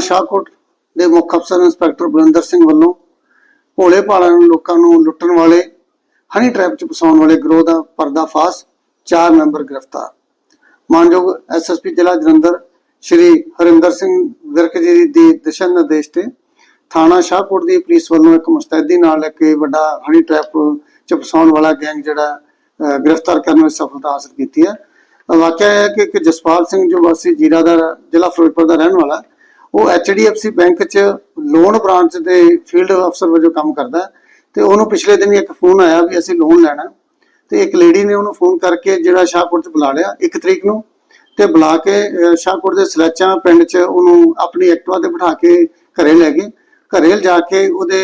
ਸ਼ਾਹਕੋਟ ਦੇ ਮੁੱਖ ਅਫਸਰ ਇੰਸਪੈਕਟਰ ਬਲਿੰਦਰ ਸਿੰਘ ਵੱਲੋਂ ਭੋਲੇ ਭਾਲੇ ਲੋਕਾਂ ਨੂੰ ਲੁੱਟਣ ਵਾਲੇ, ਹਨੀ ਟ੍ਰੈਪ ਚ ਫਸਾਉਣ ਵਾਲੇ ਗਰੋਹ ਦਾ ਪਰਦਾਫਾਸ਼, ਚਾਰ ਮੈਂਬਰ ਗ੍ਰਿਫਤਾਰ। ਮਾਨਯੋਗ ਐਸਐਸਪੀ ਜ਼ਿਲ੍ਹਾ ਜਲੰਧਰ ਸ਼੍ਰੀ ਹਰਿੰਦਰ ਸਿੰਘ ਵਿਰਕ ਜੀ ਦੀ ਦਿਸ਼ਾ ਨਿਰਦੇਸ਼ ਤੇ ਥਾਣਾ ਸ਼ਾਹਕੋਟ ਦੀ ਪੁਲਿਸ ਵੱਲੋਂ ਇੱਕ ਮੁਸਤੈਦੀ ਨਾਲ ਇੱਕ ਇਹ ਵੱਡਾ ਹਨੀ ਟ੍ਰੈਪ ਚ ਫਸਾਉਣ ਵਾਲਾ ਗੈਂਗ ਜਿਹੜਾ ਗ੍ਰਿਫਤਾਰ ਕਰਨ ਵਿੱਚ ਸਫਲਤਾ ਹਾਸਲ ਕੀਤੀ ਹੈ। ਵਾਕਿਆ ਹੈ ਕਿ ਜਸਪਾਲ ਸਿੰਘ ਜੋ ਵਾਸੀ ਜੀਰਾ ਦਾ ਜ਼ਿਲ੍ਹਾ ਫਿਰੋਜ਼ਪੁਰ ਦਾ ਰਹਿਣ ਵਾਲਾ ਉਹ HDFC ਬੈਂਕ 'ਚ ਲੋਨ ਬ੍ਰਾਂਚ ਦੇ ਫੀਲਡ ਅਫਸਰ ਵਜੋਂ ਕੰਮ ਕਰਦਾ ਤੇ ਉਹਨੂੰ ਪਿਛਲੇ ਦਿਨ ਇੱਕ ਫੋਨ ਆਇਆ ਵੀ ਅਸੀਂ ਲੋਨ ਲੈਣਾ। ਤੇ ਇੱਕ ਲੇਡੀ ਨੇ ਉਹਨੂੰ ਫੋਨ ਕਰਕੇ ਜਿਹੜਾ ਸ਼ਾਹਕੋਟ 'ਚ ਬੁਲਾ ਲਿਆ ਇੱਕ ਤਰੀਕ ਨੂੰ ਤੇ ਬੁਲਾ ਕੇ ਸ਼ਾਹਕੋਟ ਦੇ ਸਲੈਚਾਂ ਪਿੰਡ 'ਚ ਉਹਨੂੰ ਆਪਣੀ ਐਕਟਿਵਾ ਤੇ ਬਿਠਾ ਕੇ ਘਰੇ ਲੈ ਗਏ। ਘਰੇ ਜਾ ਕੇ ਉਹਦੇ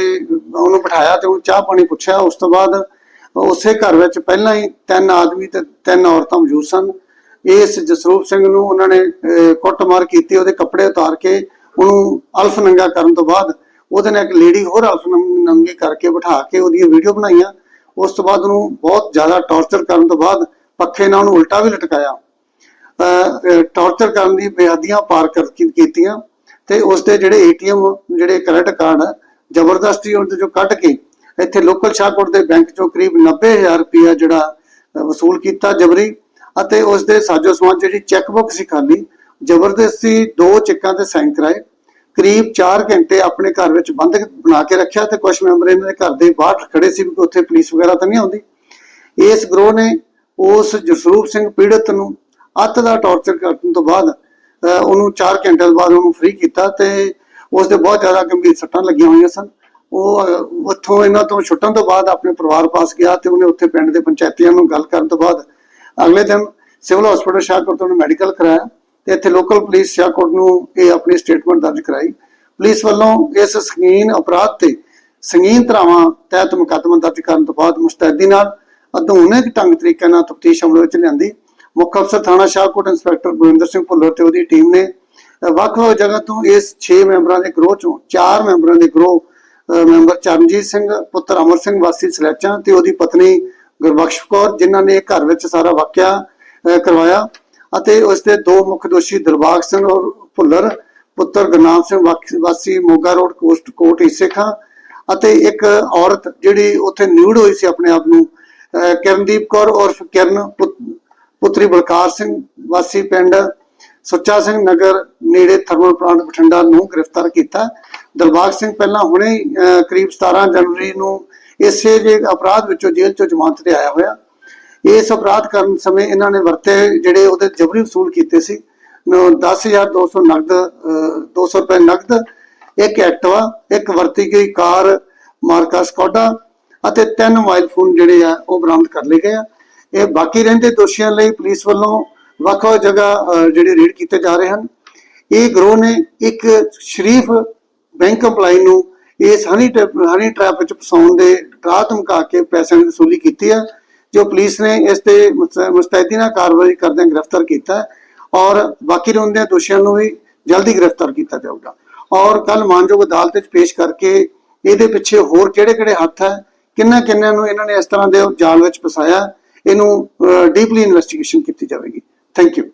ਉਹਨੂੰ ਬਿਠਾਇਆ ਤੇ ਉਹਨੂੰ ਚਾਹ ਪਾਣੀ ਪੁੱਛਿਆ। ਉਸ ਤੋਂ ਬਾਅਦ ਉਸੇ ਘਰ ਵਿੱਚ ਪਹਿਲਾਂ ਹੀ ਤਿੰਨ ਆਦਮੀ ਤੇ ਤਿੰਨ ਔਰਤਾਂ ਮੌਜੂਦ ਸਨ। ਇਸ ਜਸਰੂਪ ਸਿੰਘ ਨੂੰ ਉਹਨਾਂ ਨੇ ਅਹ, ਕੁੱਟਮਾਰ ਕੀਤੀ ਉਹਦੇ ਕੱਪੜੇ ਉਤਾਰ ਕੇ ਉਹਨੂੰ ਅਲਫ ਨੰਗਾ ਕਰਨ ਤੋਂ ਬਾਅਦ ਉਹਦੇ ਨਾਲ ਇੱਕ ਲੇਡੀ ਹੋਰ ਅਲਫ ਨੰ- ਨੰਗੀ ਕਰਕੇ ਬਿਠਾ ਕੇ ਉਹਦੀਆਂ ਵੀਡੀਓ ਬਣਾਈਆਂ। ਉਸ ਤੋਂ ਬਾਅਦ ਉਹਨੂੰ ਬਹੁਤ ਜ਼ਿਆਦਾ ਟੌਰਚਰ ਕਰਨ ਤੋਂ ਬਾਅਦ ਪੱਖੇ ਨਾਲ ਉਹਨੂੰ ਉਲਟਾ ਵੀ ਲਟਕਾਇਆ। ਟੌਰਚਰ ਕਰਨ ਦੀ ਬੇਹੱਦੀਆਂ ਪਾਰ ਕਰ ਕੀਤੀਆਂ ਤੇ ਉਸ ਦੇ ਜਿਹੜੇ ਏਟੀਐਮ ਜਿਹੜੇ ਕ੍ਰੈਡਿਟ ਕਾਰਡ ਜ਼ਬਰਦਸਤੀ ਉਹਦੇ ਚੋਂ ਕੱਢ ਕੇ ਇੱਥੇ ਲੋਕਲ ਸ਼ਾਹਕੋਟ ਦੇ ਬੈਂਕ ਚੋਂ ਕਰੀਬ 90000 ਰੁਪਇਆ ਜਿਹੜਾ ਅਹ, ਵਸੂਲ ਕੀਤਾ ਜਬਰੀ ਅਤੇ ਉਸ ਦੇ ਸਾਜੋ ਸਮਾਨ ਜਿਹੜੀ ਚੈੱਕ ਬੁੱਕ ਸੀ ਖਾਲੀ ਜ਼ਬਰਦਸਤੀ ਦੋ ਚੈੱਕਾਂ ਤੇ ਸਾਈਨ ਕਰਾਏ। ਕਰੀਬ 4 ਘੰਟੇ ਆਪਣੇ ਘਰ ਵਿੱਚ ਬੰਦ ਬਣਾ ਕੇ ਰੱਖਿਆ ਤੇ ਕੁਝ ਮੈਂਬਰ ਇਹਨਾਂ ਦੇ ਘਰ ਦੇ ਬਾਹਰ ਖੜੇ ਸੀ ਵੀ ਉੱਥੇ ਪੁਲਿਸ ਵਗੈਰਾ ਤਾਂ ਨਹੀਂ ਆਉਂਦੀ। ਇਸ ਗਰੋਹ ਨੇ ਉਸ ਜਸਰੂਪ ਸਿੰਘ ਪੀੜਤ ਨੂੰ ਅੱਤ ਦਾ ਟੌਰਚਰ ਕਰਨ ਤੋਂ ਬਾਅਦ ਅਹ, ਉਹਨੂੰ 4 ਘੰਟੇ ਬਾਅਦ ਉਹਨੂੰ ਫ੍ਰੀ ਕੀਤਾ ਤੇ ਉਸ ਦੇ ਬਹੁਤ ਜ਼ਿਆਦਾ ਗੰਭੀਰ ਸੱਟਾਂ ਲੱਗੀਆਂ ਹੋਈਆਂ ਸਨ। ਉਹ ਉੱਥੋਂ ਇਹਨਾਂ ਤੋਂ ਛੁੱਟਣ ਤੋਂ ਬਾਅਦ ਆਪਣੇ ਪਰਿਵਾਰ ਪਾਸ ਗਿਆ ਤੇ ਉਹਨੇ ਉੱਥੇ ਪਿੰਡ ਦੇ ਪੰਚਾਇਤੀਆਂ ਨੂੰ ਗੱਲ ਕਰਨ ਤੋਂ ਬਾਅਦ ਅਗਲੇ ਦਿਨ ਸਿਵਲ ਹਸਪੀਟਲ ਸ਼ਾਹਕੋਟ ਤੋਂ ਮੈਡੀਕਲ ਕਰਾਇਆ। ਤੇ ਇੱਥੇ ਲੋਕਲ ਪੁਲਿਸ ਸ਼ਾਹਕੋਟ ਨੂੰ ਇਹ ਆਪਣੀ ਸਟੇਟਮੈਂਟ ਦਰਜ ਕਰਾਈ। ਪੁਲਿਸ ਵੱਲੋਂ ਇਸ ਸੰਗੀਨ ਅਪਰਾਧ ਤੇ ਸੰਗੀਨ ਧਾਰਾਵਾਂ ਤਹਿਤ ਮੁਕੱਦਮਾ ਦਰਜ ਕਰਨ ਤੋਂ ਬਾਅਦ ਮੁਸਤੈਦੀ ਨਾਲ ਆਧੁਨਿਕ ਢੰਗ ਤਰੀਕੇ ਨਾਲ ਤਫਤੀਸ਼ ਅਮਲ ਵਿੱਚ ਲਿਆਂਦੀ। ਮੁੱਖ ਅਫਸਰ ਥਾਣਾ ਸ਼ਾਹਕੋਟ ਇੰਸਪੈਕਟਰ ਗੁਰਿੰਦਰ ਸਿੰਘ ਭੁੱਲਰ ਤੇ ਉਹਦੀ ਟੀਮ ਨੇ ਵੱਖ-ਵੱਖ ਜਗ੍ਹਾ ਤੋਂ ਇਸ 6 ਮੈਂਬਰਾਂ ਦੇ ਗਰੋਹ ਚੋਂ 4 ਮੈਂਬਰਾਂ ਦੇ ਗਰੋਹ ਮੈਂਬਰ ਚਰਨਜੀਤ ਸਿੰਘ, ਪੁੱਤਰ ਅਮਰ ਸਿੰਘ, ਵਾਸੀ ਸਲੈਚਾਂ ਤੇ ਉਹਦੀ ਪਤਨੀ ਗੁਰਬਖਸ਼ ਕੌਰ, ਜਿਨ੍ਹਾਂ ਨੇ ਘਰ ਵਿੱਚ ਸਾਰਾ ਵਾਕਿਆ ਕਰਵਾਇਆ। ਅਤੇ ਉਸ ਦੇ ਦੋ ਮੁੱਖ ਦੋਸ਼ੀ ਦਿਲਬਾਗ ਸਿੰਘ ਔਰ ਭੁੱਲਰ ਪੁੱਤਰ ਗੁਰਨਾਮ ਸਿੰਘ ਵਾਸੀ ਮੋਗਾ ਰੋਡ ਕੋਸਟ ਕੋਟ ਈਸੇ ਅਤੇ ਇੱਕ ਔਰਤ ਜਿਹੜੀ ਉੱਥੇ ਨਿਊਡ ਹੋਈ ਸੀ ਆਪਣੇ ਆਪ ਨੂੰ ਅਹ, ਕੌਰ ਉਰਫ ਕਿਰਨ ਪੁੱਤਰੀ ਬਲਕਾਰ ਸਿੰਘ ਵਾਸੀ ਪਿੰਡ ਸੁੱਚਾ ਸਿੰਘ ਨਗਰ ਨੇੜੇ ਥਰਮਲ ਪਲਾਂਟ ਬਠਿੰਡਾ ਨੂੰ ਗ੍ਰਿਫਤਾਰ ਕੀਤਾ। ਦਿਲਬਾਗ ਸਿੰਘ ਪਹਿਲਾਂ ਹੁਣੇ ਕਰੀਬ 17 ਜਨਵਰੀ ਨੂੰ ਇਸੇ ਜੇ ਅਪਰਾਧ ਵਿੱਚੋਂ ਜੇਲ੍ਹ ਚੋਂ ਜ਼ਮਾਨਤ ਤੇ ਆਇਆ ਹੋਇਆ। ਇਸ ਅਪਰਾਧ ਕਰਨ ਸਮੇਂ ਇਹਨਾਂ ਨੇ ਵਰਤੇ ਜਿਹੜੇ ਉਹਦੇ ਜਬਰੀ ਵਸੂਲ ਕੀਤੇ ਸੀ। ਨ- 10200 ਨਗਦ 200 ਰੁਪਏ ਨਗਦ, ਇੱਕ ਐਕਟਿਵਾ, ਇੱਕ ਵਰਤੀ ਗਈ ਕਾਰ ਮਾਰਕਾ ਸਕੋਡਾ ਅਤੇ ਤਿੰਨ ਮੋਬਾਈਲ ਫੋਨ ਜਿਹੜੇ ਆ ਉਹ ਬਰਾਮਦ ਕਰ ਲਏ ਗਏ ਆ। ਇਹ ਬਾਕੀ ਰਹਿੰਦੇ ਦੋਸ਼ੀਆਂ ਲਈ ਪੁਲਿਸ ਵੱਲੋਂ ਵੱਖ-ਵੱਖ ਜਗ੍ਹਾ ਜਿਹੜੇ ਰੇਡ ਕੀਤੇ ਜਾ ਰਹੇ ਹਨ। ਇਹ ਗਰੋਹ ਨੇ ਇੱਕ ਸ਼ਰੀਫ ਬੈਂਕ EMPLOYE ਨੂੰ ਇਸ ਹਨੀ ਹਨੀ ਟ੍ਰੈਪ ਵਿੱਚ ਫਸਾਉਣ ਦੇ ਰਾਹ ਧਮਕਾ ਕੇ ਪੈਸਿਆਂ ਦੀ ਵਸੂਲੀ ਕੀਤੀ ਹੈ ਜੋ ਪੁਲਿਸ ਨੇ ਇਸ ਤੇ ਮੁਸਤ- ਮੁਸਤੈਦੀ ਨਾਲ ਕਾਰਵਾਈ ਕਰਦਿਆਂ ਗ੍ਰਿਫਤਾਰ ਕੀਤਾ ਔਰ ਬਾਕੀ ਰਹਿੰਦੇ ਦੋਸ਼ੀਆਂ ਨੂੰ ਵੀ ਜਲਦੀ ਗ੍ਰਿਫਤਾਰ ਕੀਤਾ ਜਾਊਗਾ। ਔਰ ਕੱਲ ਮਾਨਯੋਗ ਅਦਾਲਤ ਵਿੱਚ ਪੇਸ਼ ਕਰਕੇ ਇਹਦੇ ਪਿੱਛੇ ਹੋਰ ਕਿਹੜੇ-ਕਿਹੜੇ ਹੱਥ ਹੈ ਕਿੰਨਾ ਕਿੰਨਿਆਂ ਨੂੰ ਇਹਨਾਂ ਨੇ ਇਸ ਤਰ੍ਹਾਂ ਦੇ ਜਾਲ ਵਿੱਚ ਫਸਾਇਆ, ਇਹਨੂੰ ਡੀਪਲੀ ਇਨਵੈਸਟੀਗੇਸ਼ਨ ਕੀਤੀ ਜਾਵੇਗੀ। Thank you